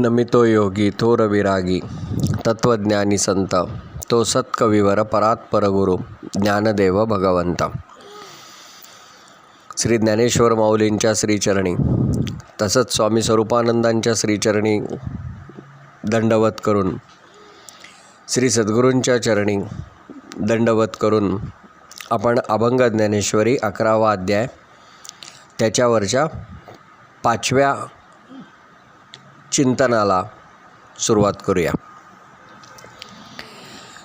नमितो योगी थोर विरागी तत्वज्ञानी संत तो सत्कविवर परात्पर ज्ञानदेव भगवंत. श्री ज्ञानेश्वर माऊलींच्या श्रीचरणी तसंच स्वामी स्वरूपानंदांच्या श्रीचरणी दंडवत करून श्री सद्गुरूंच्या चरणी दंडवत करून आपण अभंग ज्ञानेश्वरी अकरावा अध्याय त्याच्यावरच्या पाचव्या चिंतनाला सुरुवात करूया.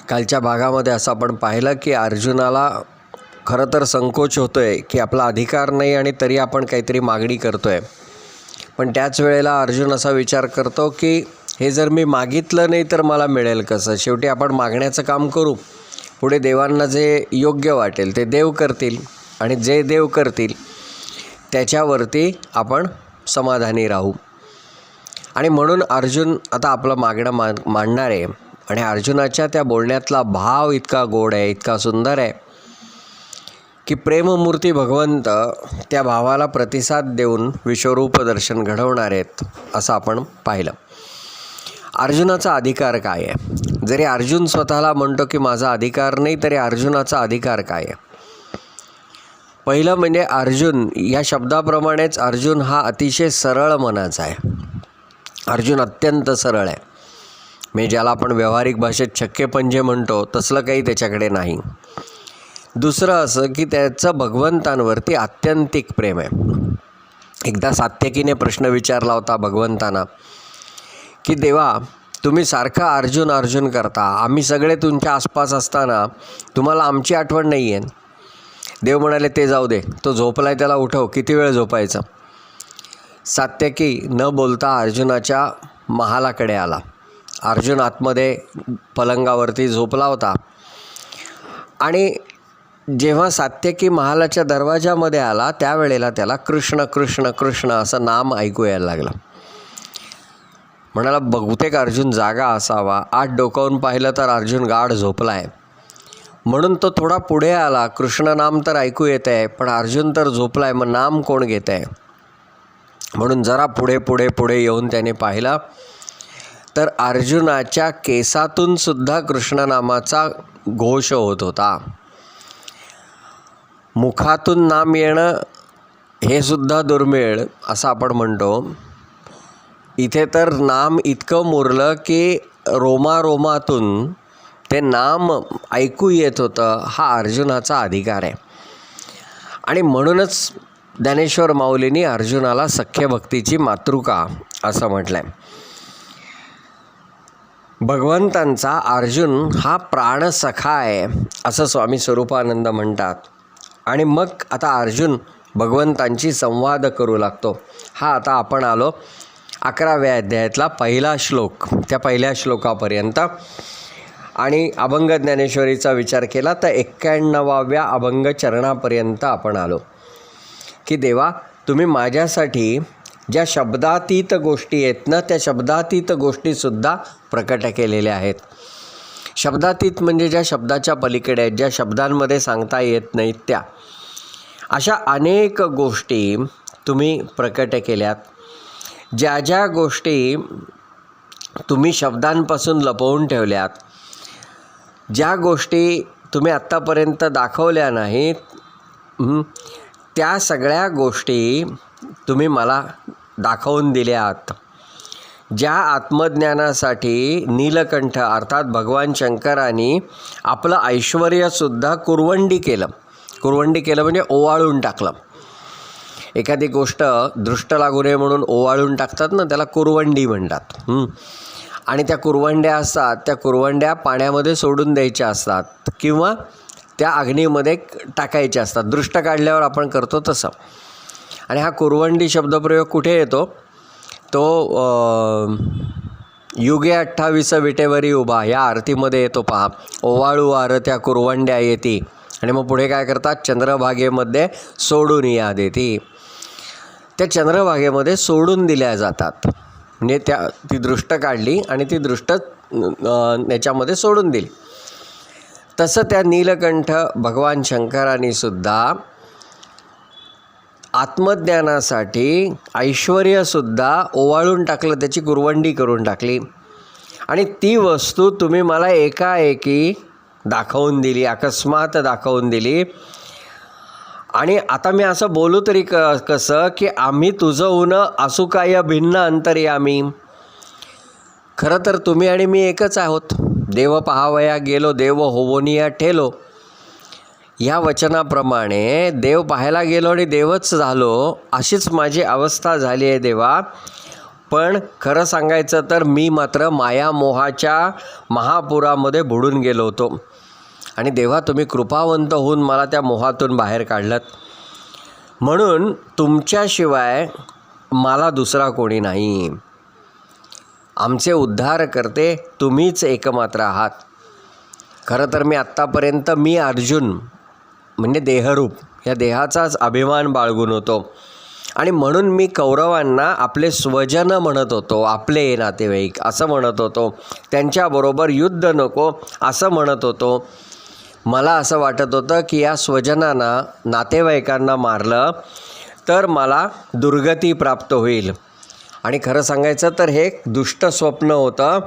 कालच्या भागामध्ये असं आपण पाहिलं की अर्जुनाला खरं तर संकोच होतो आहे की आपला अधिकार नाही आणि तरी आपण काहीतरी मागणी करतो आहे पण त्याच वेळेला अर्जुन असा विचार करतो की हे जर मी मागितलं नाही तर मला मिळेल कसं? शेवटी आपण मागण्याचं काम करू. पुढे देवांना जे योग्य वाटेल ते देव करतील आणि जे देव करतील त्याच्यावरती आपण समाधानी राहू. आणि म्हणून अर्जुन आता आपलं मागणं मा मांडणार आहे. आणि अर्जुनाच्या त्या बोलण्यातला भाव इतका गोड आहे इतका सुंदर आहे की प्रेममूर्ती भगवंत त्या भावाला प्रतिसाद देऊन विश्वरूप दर्शन घडवणार आहेत असं आपण पाहिलं. अर्जुनाचा अधिकार काय आहे? जरी अर्जुन स्वतःला म्हणतो की माझा अधिकार नाही तरी अर्जुनाचा अधिकार काय आहे? पहिलं म्हणजे अर्जुन या शब्दाप्रमाणेच अर्जुन हा अतिशय सरळ मनाचा आहे. अर्जुन अत्यंत सरळ आहे. मी ज्याला आपण व्यावहारिक भाषेत छक्के पंजे म्हणतो तसलं काही त्याच्याकडे नाही. दुसरं असं की त्याचं भगवंतांवरती आत्यंतिक प्रेम आहे. एकदा सात्यकीने प्रश्न विचारला होता भगवंतांना की देवा तुम्ही सारखा अर्जुन अर्जुन करता. आम्ही सगळे तुमच्या आसपास असताना तुम्हाला आमची आठवण नाही आहे देव म्हणाले ते जाऊ दे. तो झोपलाय त्याला उठव. किती वेळ झोपायचं? सात्यकी न बोलता अर्जुनाच्या महालाकडे आला. अर्जुन आतमध्ये पलंगावरती झोपला होता. आणि जेव्हा सात्यकी महालाच्या दरवाजामध्ये आला त्यावेळेला त्याला कृष्ण कृष्ण कृष्ण असं नाम ऐकू यायला लागलं. म्हणाला बहुतेक अर्जुन जागा असावा. आठ डोकावून पाहिलं तर अर्जुन गाढ झोपला आहे म्हणून तो थोडा पुढे आला. कृष्ण नाम तर ऐकू येत आहे पण अर्जुन तर झोपला आहे मग नाम कोण घेत आहे म्हणून जरा पुढे पुढे पुढे येऊन त्याने पाहिला. तर अर्जुनाच्या केसातून सुद्धा कृष्णनामाचा घोष होत होता. मुखातून नाम येणं हे सुद्धा दुर्मिळ असं आपण म्हणतो. इथे तर नाम इतकं मुरलं की रोमारोमातून ते नाम ऐकू येत होतं हा अर्जुनाचा अधिकार आहे. आणि म्हणूनच ज्ञानेश्वर माऊलींनी अर्जुनाला सख्य भक्तीची मातृका असं म्हटलं आहे भगवंतांचा अर्जुन हा प्राणसखा आहे असं स्वामी स्वरूपानंद म्हणतात. आणि मग आता अर्जुन भगवंतांची संवाद करू लागतो. हा आता आपण आलो अकराव्या अध्यायातला पहिला श्लोक त्या पहिल्या श्लोकापर्यंत. आणि अभंग ज्ञानेश्वरीचा विचार केला तर एक्क्याण्णवाव्या अभंग चरणापर्यंत आपण आलो. की देवा तुम्ही माझ्यासाठी ज्या शब्दातीत गोष्टी आहेत ना त्या शब्दातीत गोष्टीसुद्धा प्रकट केलेल्या आहेत. शब्दातीत म्हणजे ज्या शब्दाच्या पलीकडे आहेत ज्या शब्दांमध्ये सांगता येत नाहीत त्या. अशा अनेक गोष्टी तुम्ही प्रकट केल्यात. ज्या ज्या गोष्टी तुम्ही शब्दांपासून लपवून ठेवल्यात ज्या गोष्टी तुम्ही आत्तापर्यंत दाखवल्या नाहीत त्या सगळ्या गोष्टी तुम्ही मला दाखवून दिल्यात. ज्या आत्मज्ञानासाठी नीलकंठ अर्थात भगवान शंकरांनी आपलं ऐश्वर्यसुद्धा कुरवंडी केलं. कुरवंडी केलं म्हणजे ओवाळून टाकलं. एखादी गोष्ट दृष्ट लागू नये म्हणून ओवाळून टाकतात ना त्याला कुरवंडी म्हणतात. आणि त्या कुरवंड्या असतात त्या कुरवंड्या पाण्यामध्ये सोडून द्यायच्या असतात. किंवा त्या अग्नीमध्ये टाकायच्या असतात. दृष्ट काढल्यावर आपण करतो तसं. आणि हा कुरवंडी शब्दप्रयोग कुठे येतो? तो युगे अठ्ठावीस विटेवरी उभा या आरतीमध्ये येतो पहा. ओवाळू आरत्या कुरवंड्या येती. आणि मग पुढे काय करतात? चंद्रभागेमध्ये सोडून या देती. त्या चंद्रभागेमध्ये सोडून दिल्या जातात. म्हणजे त्या ती दृष्ट काढली आणि ती दृष्ट याच्यामध्ये सोडून दिली. तसं त्या नीलकंठ भगवान शंकराने सुद्धा आत्मज्ञानासाठी ऐश्वर्यसुद्धा ओवाळून टाकलं त्याची कुरवंडी करून टाकली. आणि ती वस्तू तुम्ही मला एकाएकी दाखवून दिली अकस्मात दाखवून दिली. आणि आता मी असं बोलू तरी क कसं की आम्ही तुझं उनं असू काय भिन्न अंतरी आम्ही खरं तर तुम्ही आणि मी एकच आहोत. देव पहावया गेलो देव होवोनिया ठेलो. या वचनाप्रमाणे देव पाहायला गेलो आणि देवच झालो अशीच माझी अवस्था झाली आहे देवा. पण खरं सांगायचं तर मी मात्र मायामोहाच्या महापुरामध्ये बुडून गेलो होतो. आणि देवा तुम्ही कृपावंत होऊन मला त्या मोहातून बाहेर काढलं म्हणून तुमच्याशिवाय मला दुसरा कोणी नाही. आमचे उद्धार करते तुम्हीच एकमात्र आहात. खरं तर मी आत्तापर्यंत मी अर्जुन म्हणजे देहरूप या देहाचाच अभिमान बाळगून होतो. आणि म्हणून मी कौरवांना आपले स्वजन म्हणत होतो आपले नातेवाईक असं म्हणत होतो. त्यांच्याबरोबर युद्ध नको असं म्हणत होतो. मला असं वाटत होतं की या स्वजनांना नातेवाईकांना मारलं तर मला दुर्गती प्राप्त होईल. आणि खरं सांगायचं तर हे एक दुष्ट स्वप्न होतं.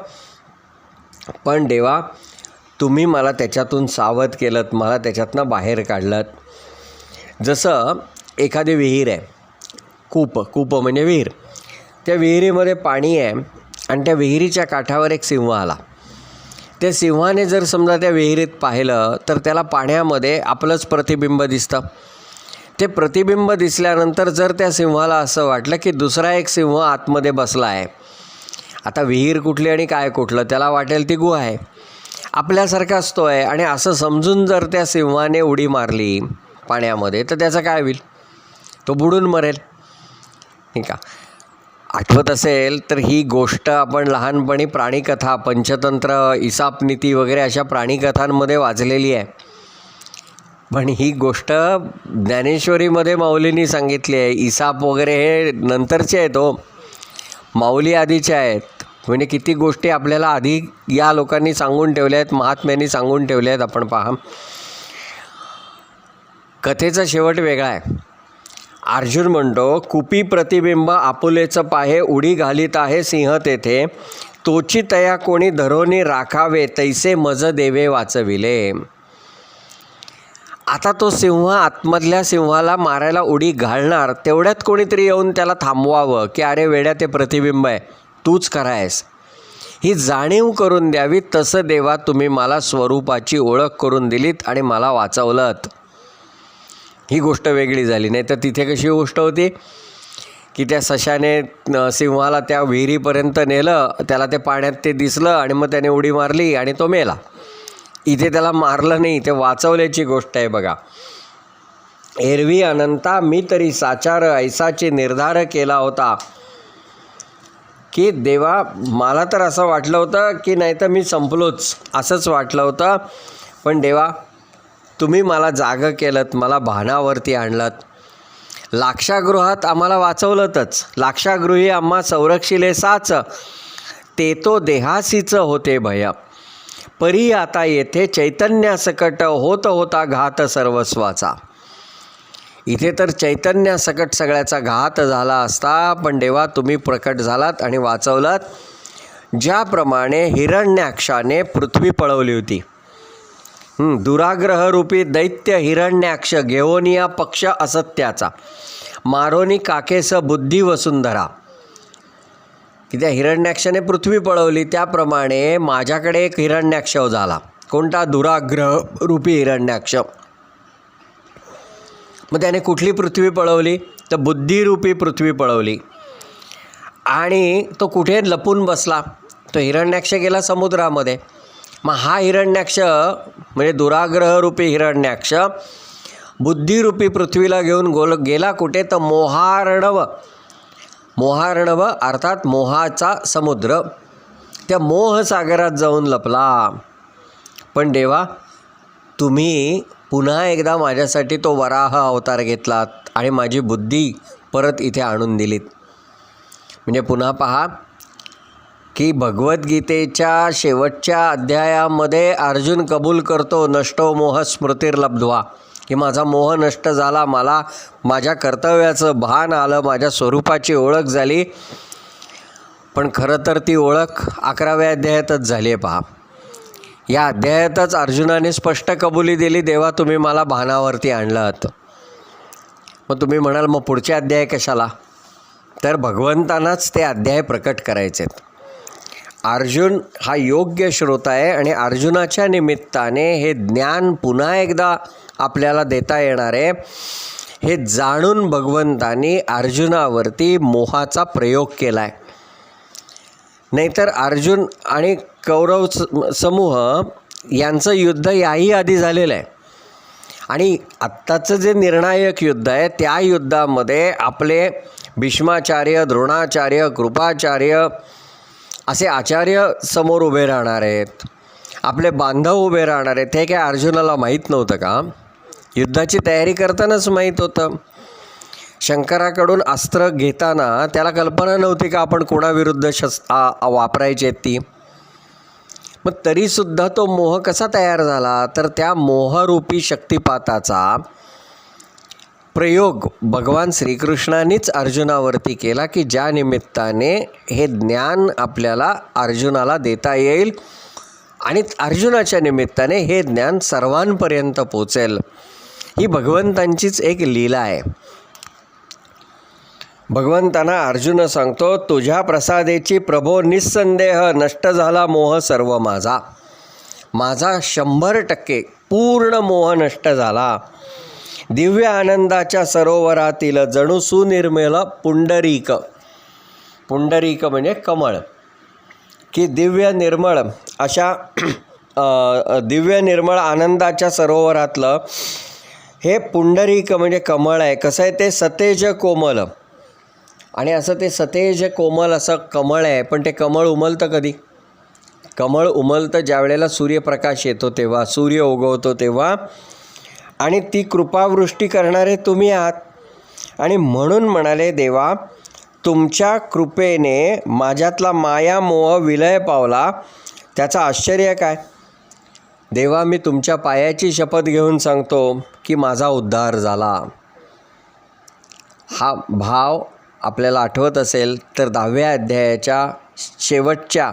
पण देवा तुम्ही मला त्याच्यातून सावध केलं मला त्याच्यातनं बाहेर काढलं जसं एखादी विहीर आहे कूप कूप म्हणजे विहीर. त्या विहिरीमध्ये पाणी आहे आणि त्या विहिरीच्या काठावर एक सिंह आला. त्या सिंहाने जर समजा त्या विहिरीत पाहिलं तर त्याला पाण्यामध्ये आपलंच प्रतिबिंब दिसतं. ते प्रतिबिंब दिसल्यानंतर जर त्या सिंहाला असं वाटलं की दुसरा एक सिंह आतमध्ये बसला आहे. आता विहीर कुठली आणि काय कुठलं त्याला वाटेल ती गुहा आहे. आपल्यासारखाच तो आहे आणि असं समजून जर त्या सिंहाने उडी मारली पाण्यामध्ये तर त्याचं काय होईल? तो बुडून मरेल. ठीक आहे आठवत असेल तर ही गोष्ट आपण लहानपणी प्राणीकथा पंचतंत्र इसापनीती वगैरे अशा प्राणीकथांमध्ये वाचलेली आहे. पण ही गोष्ट ज्ञानेश्वरीमध्ये माऊलींनी सांगितली आहे. इसाप वगैरे हे नंतरचे आहेत हो. माऊली आधीचे आहेत. म्हणजे किती गोष्टी आपल्याला आधी या लोकांनी सांगून ठेवल्या आहेत महात्म्यांनी सांगून ठेवल्या आहेत आपण पहा. कथेचा शेवट वेगळा आहे. अर्जुन म्हणतो कुपी प्रतिबिंब आपुलेचं पाहे उडी घालीत आहे सिंह तेथे. तोची तया कोणी धरोनी राखावे तैसे मज देवे वाचविले. आता तो सिंह आतमधल्या सिंहाला मारायला उडी घालणार. तेवढ्यात कोणीतरी येऊन त्याला थांबवावं की अरे वेड्या ते प्रतिबिंब आहे. तूच करायस. ही जाणीव करून द्यावी. तसं देवा तुम्ही मला स्वरूपाची ओळख करून दिलीत आणि मला वाचवलं ही गोष्ट वेगळी झाली. नाही तर तिथे कशी गोष्ट होती? की त्या सशाने सिंहाला त्या विहिरीपर्यंत नेलं त्याला ते पाण्यात ते दिसलं आणि मग त्याने उडी मारली आणि तो मेला. इथे त्याला मारलं नाही ते वाचवल्याची गोष्ट आहे बघा. एरवी अनंता मी तरी साचार ऐसाचे निर्धार केला होता. की देवा मला तर असं वाटलं होतं की नाही तर मी संपलोच असंच वाटलं होतं. पण देवा तुम्ही मला जागं केलं मला भानावरती आणलं लाक्षागृहात आम्हाला वाचवलंतच. लाक्षागृही आम्हा संरक्षिले साच ते तो देहासीचं होते भय. परी आता येथे चैतन्यासकट होत होता घात सर्वस्वाचा. इथे तर चैतन्यासकट सगळ्याचा घात झाला असता पण देवा तुम्ही प्रकट झालात आणि वाचवलात. ज्याप्रमाणे हिरण्याक्षाने पृथ्वी पळवली होती. दुराग्रहरूपी दैत्य हिरण्याक्ष घेवोनिया पक्ष असत्याचा. मारोनी काकेस बुद्धी वसुंधरा. की त्या हिरण्याक्षाने पृथ्वी पळवली. त्याप्रमाणे माझ्याकडे एक हिरण्याक्ष झाला. कोणता? दुराग्रह रूपी हिरण्याक्ष. मग त्याने कुठली पृथ्वी पळवली? तर बुद्धिरूपी पृथ्वी पळवली. आणि तो कुठे लपून बसला? तो हिरण्याक्ष गेला समुद्रामध्ये. मग हा हिरण्याक्ष म्हणजे दुराग्रहरूपी हिरण्याक्ष बुद्धिरूपी पृथ्वीला घेऊन गोल गेला कुठे? तर मोहारणव मोहार्णव अर्थात मोहाचा समुद्र. त्या मोहसागरात जाऊन लपला. पण देवा तुम्ही पुन्हा एकदा माझ्यासाठी तो वराह अवतार घेतलात आणि माझी बुद्धी परत इथे आणून दिलीत. म्हणजे पुन्हा पहा की भगवद्गीतेच्या शेवटच्या अध्यायामध्ये अर्जुन कबूल करतो नष्टो मोह स्मृतीर्लब्ध्वा. की माझा मोह नष्ट झाला मला माझ्या कर्तव्याचं भान आलं माझ्या स्वरूपाची ओळख झाली. पण खरं तर ती ओळख अकराव्या अध्यायातच झाली आहे पहा. या अध्यायातच अर्जुनाने स्पष्ट कबुली दिली देवा तुम्ही मला भानावरती आणलात मग तुम्ही म्हणाल मग पुढचे अध्याय कशाला? तर भगवंतांनाच ते अध्याय प्रकट करायचे आहेत. अर्जुन हा योग्य श्रोता आहे आणि अर्जुनाच्या निमित्ताने हे ज्ञान पुन्हा एकदा आपल्याला देता येणार आहे. हे जाणून भगवंतांनी अर्जुनावरती मोहाचा प्रयोग केला आहे नाहीतर अर्जुन आणि कौरव स- समूह यांचं युद्ध याही आधी झालेलं आहे. आणि आत्ताचं जे निर्णायक युद्ध आहे त्या युद्धामध्ये आपले भीष्माचार्य द्रोणाचार्य कृपाचार्य असे आचार्य समोर उभे राहणार आहेत. आपले बांधव उभे राहणार आहेत. हे काय अर्जुनाला माहीत नव्हतं का? युद्धाची तयारी करतानाच माहीत होतं. शंकराकडून अस्त्र घेताना त्याला कल्पना नव्हती का आपण कोणाविरुद्ध शस् वापरायची आहेत ती. मग तरीसुद्धा तो मोह कसा तयार झाला? तर त्या मोहरूपी शक्तिपाताचा प्रयोग भगवान श्रीकृष्णांनीच अर्जुनावरती केला की ज्या निमित्ताने हे ज्ञान आपल्याला अर्जुनाला देता येईल आणि अर्जुनाच्या निमित्ताने हे ज्ञान सर्वांपर्यंत पोचेल. ही भगवंतांचीच एक लीला आहे. भगवंतांना अर्जुन सांगतो तुझ्या प्रसादेची प्रभो निस्संदेह नष्ट झाला मोह सर्व माझा. माझा शंभर टक्के पूर्ण मोह नष्ट झाला. दिव्य आनंदाच्या सरोवरातील जणू सुनिर्मल पुंडरीक. पुंडरीक म्हणजे कमळ. की दिव्य निर्मळ अशा दिव्य निर्मळ आनंदाच्या सरोवरातलं हे पुंडरीक म्हणजे कमळ आहे. कसं आहे ते? सतेज कोमल. आणि असं ते सतेज कोमल असं कमळ आहे. पण ते कमळ उमलतं कधी? कमळ उमलतं ज्या वेळेला सूर्यप्रकाश येतो तेव्हा सूर्य उगवतो तेव्हा. आणि ती कृपावृष्टी करणारे तुम्ही आहात. आणि म्हणून म्हणाले देवा तुमच्या कृपेने माझ्यातला माया मोह विलय पावला. त्याचं आश्चर्य काय? देवा मी तुमच्या पायाची शपथ घेऊन सांगतो की माझा उद्धार झाला. हा भाव आपल्याला आठवत असेल तर दहाव्या अध्यायाच्या शेवटच्या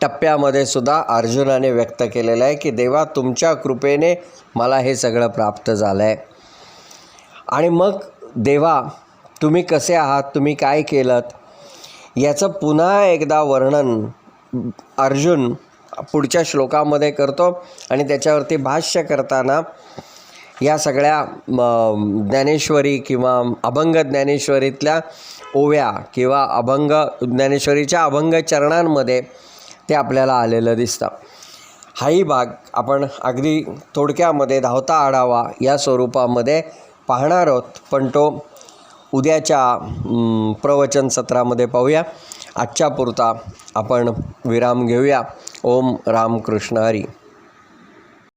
टप्प्यामध्ये सुद्धा अर्जुनाने व्यक्त केलेलं आहे की देवा तुमच्या कृपेने मला हे सगळं प्राप्त झालं आहे आणि मग देवा तुम्ही कसे आहात? तुम्ही काय केलं याचं पुन्हा एकदा वर्णन अर्जुन पुढच्या श्लोकामध्ये करतो आणि त्याच्यावरती भाष्य करताना या सगळ्या ज्ञानेश्वरी किंवा अभंग ज्ञानेश्वरीतल्या ओव्या किंवा अभंग ज्ञानेश्वरीच्या अभंग चरणांमध्ये ते आपल्याला आलेलं दिसतं. हाही भाग आपण अगदी थोडक्यामध्ये धावता आढावा या स्वरूपामध्ये पाहणार आहोत. पण तो उद्याच्या प्रवचन सत्रामध्ये पाहूया. आजच्या पुरता आपण विराम घेऊया. ओम रामकृष्ण हरी